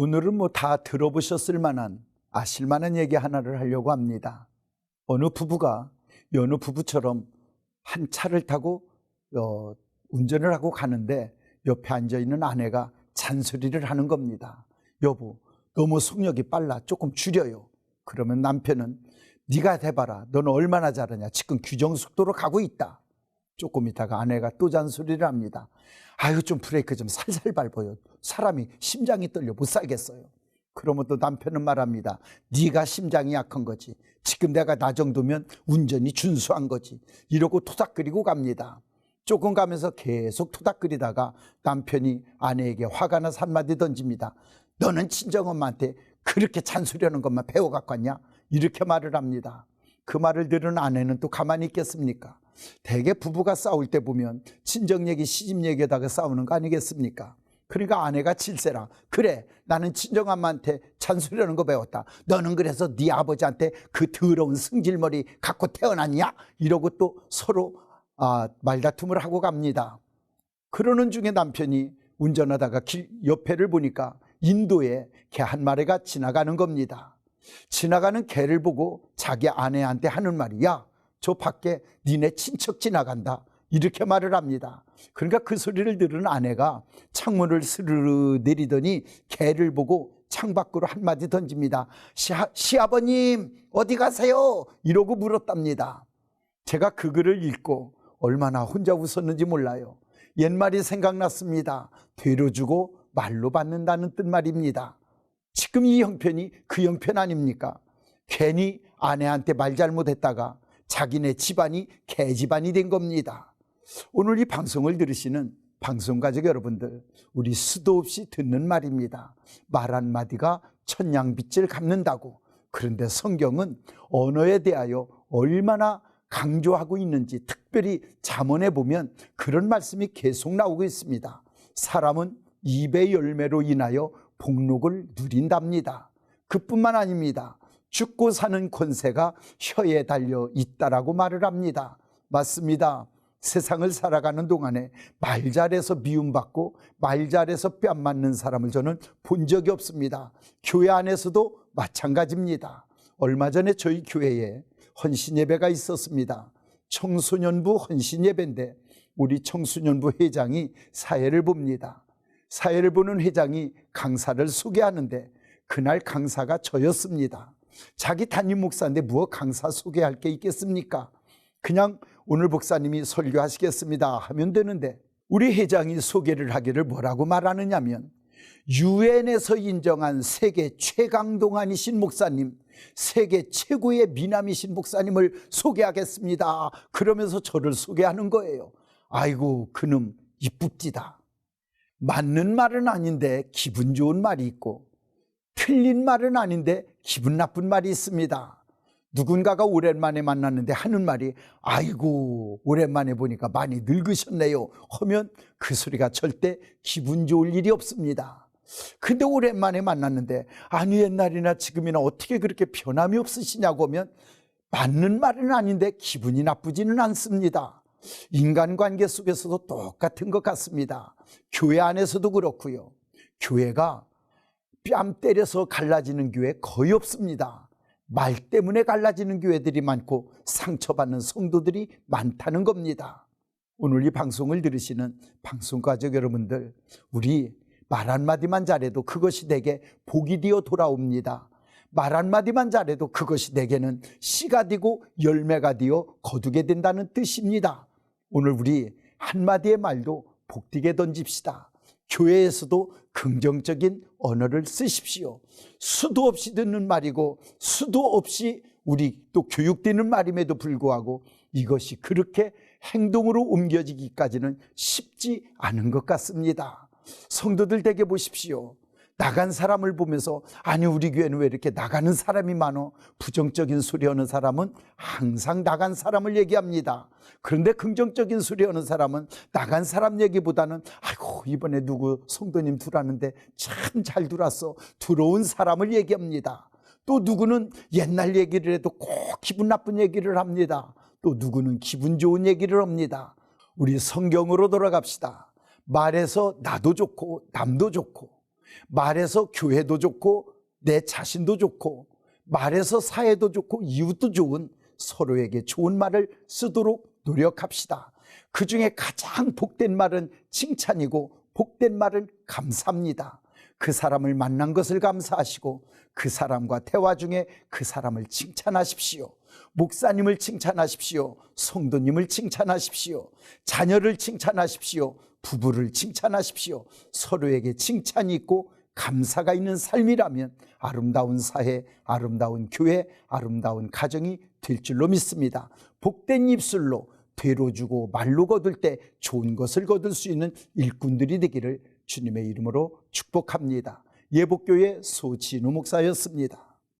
오늘은 뭐 다 들어보셨을 만한 아실 만한 얘기 하나를 하려고 합니다. 어느 부부가 여느 부부처럼 한 차를 타고 어, 운전을 하고 가는데 옆에 앉아 있는 아내가 잔소리를 하는 겁니다. 여보, 너무 속력이 빨라. 조금 줄여요. 그러면 남편은 네가 대봐라. 너는 얼마나 잘하냐. 지금 규정 속도로 가고 있다. 조금 있다가 아내가 또 잔소리를 합니다. 아유 좀 브레이크 좀 살살 밟아요. 사람이 심장이 떨려 못 살겠어요. 그러면 또 남편은 말합니다. 네가 심장이 약한 거지. 지금 내가 나 정도면 운전이 준수한 거지. 이러고 토닥거리고 갑니다. 조금 가면서 계속 토닥거리다가 남편이 아내에게 화가 나서 한마디 던집니다. 너는 친정엄마한테 그렇게 잔소리하는 것만 배워갖고 왔냐? 이렇게 말을 합니다. 그 말을 들은 아내는 또 가만히 있겠습니까? 대개 부부가 싸울 때 보면 친정 얘기, 시집 얘기에다가 싸우는 거 아니겠습니까? 그러니까 아내가 질세라. 그래, 나는 친정엄마한테 잔소리하는 거 배웠다. 너는 그래서 네 아버지한테 그 더러운 승질머리 갖고 태어났냐? 이러고 또 서로 아, 말다툼을 하고 갑니다. 그러는 중에 남편이 운전하다가 길 옆에를 보니까 인도에 개 한 마리가 지나가는 겁니다. 지나가는 개를 보고 자기 아내한테 하는 말이 야, 저 밖에 니네 친척 지나간다. 이렇게 말을 합니다. 그러니까 그 소리를 들은 아내가 창문을 스르르 내리더니 개를 보고 창밖으로 한마디 던집니다. 시아, 시아버님, 어디 가세요? 이러고 물었답니다. 제가 그 글을 읽고 얼마나 혼자 웃었는지 몰라요. 옛말이 생각났습니다. 되로 주고 말로 받는다는 뜻 말입니다. 지금 이 형편이 그 형편 아닙니까? 괜히 아내한테 말 잘못했다가 자기네 집안이 개집안이 된 겁니다. 오늘 이 방송을 들으시는 방송가족 여러분들, 우리 수도 없이 듣는 말입니다. 말 한마디가 천냥빚을 갚는다고. 그런데 성경은 언어에 대하여 얼마나 강조하고 있는지 특별히 잠언에 보면 그런 말씀이 계속 나오고 있습니다. 사람은 입의 열매로 인하여 복록을 누린답니다. 그뿐만 아닙니다. 죽고 사는 권세가 혀에 달려 있다라고 말을 합니다. 맞습니다. 세상을 살아가는 동안에 말 잘해서 미움받고 말 잘해서 뺨 맞는 사람을 저는 본 적이 없습니다. 교회 안에서도 마찬가지입니다. 얼마 전에 저희 교회에 헌신 예배가 있었습니다. 청소년부 헌신 예배인데 우리 청소년부 회장이 사회를 봅니다. 사회를 보는 회장이 강사를 소개하는데 그날 강사가 저였습니다. 자기 담임 목사인데 무엇 강사 소개할 게 있겠습니까? 그냥 오늘 목사님이 설교하시겠습니다 하면 되는데 우리 회장이 소개를 하기를 뭐라고 말하느냐면 유엔에서 인정한 세계 최강 동안이신 목사님, 세계 최고의 미남이신 목사님을 소개하겠습니다. 그러면서 저를 소개하는 거예요. 아이고, 그놈 이쁩디다. 맞는 말은 아닌데 기분 좋은 말이 있고, 틀린 말은 아닌데 기분 나쁜 말이 있습니다. 누군가가 오랜만에 만났는데 하는 말이 아이고 오랜만에 보니까 많이 늙으셨네요 하면 그 소리가 절대 기분 좋을 일이 없습니다. 근데 오랜만에 만났는데 아니 옛날이나 지금이나 어떻게 그렇게 변함이 없으시냐고 하면 맞는 말은 아닌데 기분이 나쁘지는 않습니다. 인간관계 속에서도 똑같은 것 같습니다. 교회 안에서도 그렇고요. 교회가 뺨 때려서 갈라지는 교회 거의 없습니다. 말 때문에 갈라지는 교회들이 많고 상처받는 성도들이 많다는 겁니다. 오늘 이 방송을 들으시는 방송가족 여러분들, 우리 말 한마디만 잘해도 그것이 내게 복이 되어 돌아옵니다. 말 한마디만 잘해도 그것이 내게는 씨가 되고 열매가 되어 거두게 된다는 뜻입니다. 오늘 우리 한마디의 말도 복되게 던집시다. 교회에서도 긍정적인 언어를 쓰십시오. 수도 없이 듣는 말이고 수도 없이 우리 또 교육되는 말임에도 불구하고 이것이 그렇게 행동으로 옮겨지기까지는 쉽지 않은 것 같습니다. 성도들 되게 보십시오. 나간 사람을 보면서 아니 우리 교회는 왜 이렇게 나가는 사람이 많어? 부정적인 소리 하는 사람은 항상 나간 사람을 얘기합니다. 그런데 긍정적인 소리 하는 사람은 나간 사람 얘기보다는 아이고 이번에 누구 성도님 들어왔는데 참 잘 들어왔어 들어온 사람을 얘기합니다. 또 누구는 옛날 얘기를 해도 꼭 기분 나쁜 얘기를 합니다. 또 누구는 기분 좋은 얘기를 합니다. 우리 성경으로 돌아갑시다. 말해서 나도 좋고 남도 좋고 말해서 교회도 좋고 내 자신도 좋고 말해서 사회도 좋고 이웃도 좋은 서로에게 좋은 말을 쓰도록 노력합시다. 그 중에 가장 복된 말은 칭찬이고 복된 말은 감사합니다. 그 사람을 만난 것을 감사하시고 그 사람과 대화 중에 그 사람을 칭찬하십시오. 목사님을 칭찬하십시오. 성도님을 칭찬하십시오. 자녀를 칭찬하십시오. 부부를 칭찬하십시오. 서로에게 칭찬이 있고 감사가 있는 삶이라면 아름다운 사회, 아름다운 교회, 아름다운 가정이 될 줄로 믿습니다. 복된 입술로 되로 주고 말로 거둘 때 좋은 것을 거둘 수 있는 일꾼들이 되기를 주님의 이름으로 축복합니다. 예복교회 소진우 목사였습니다.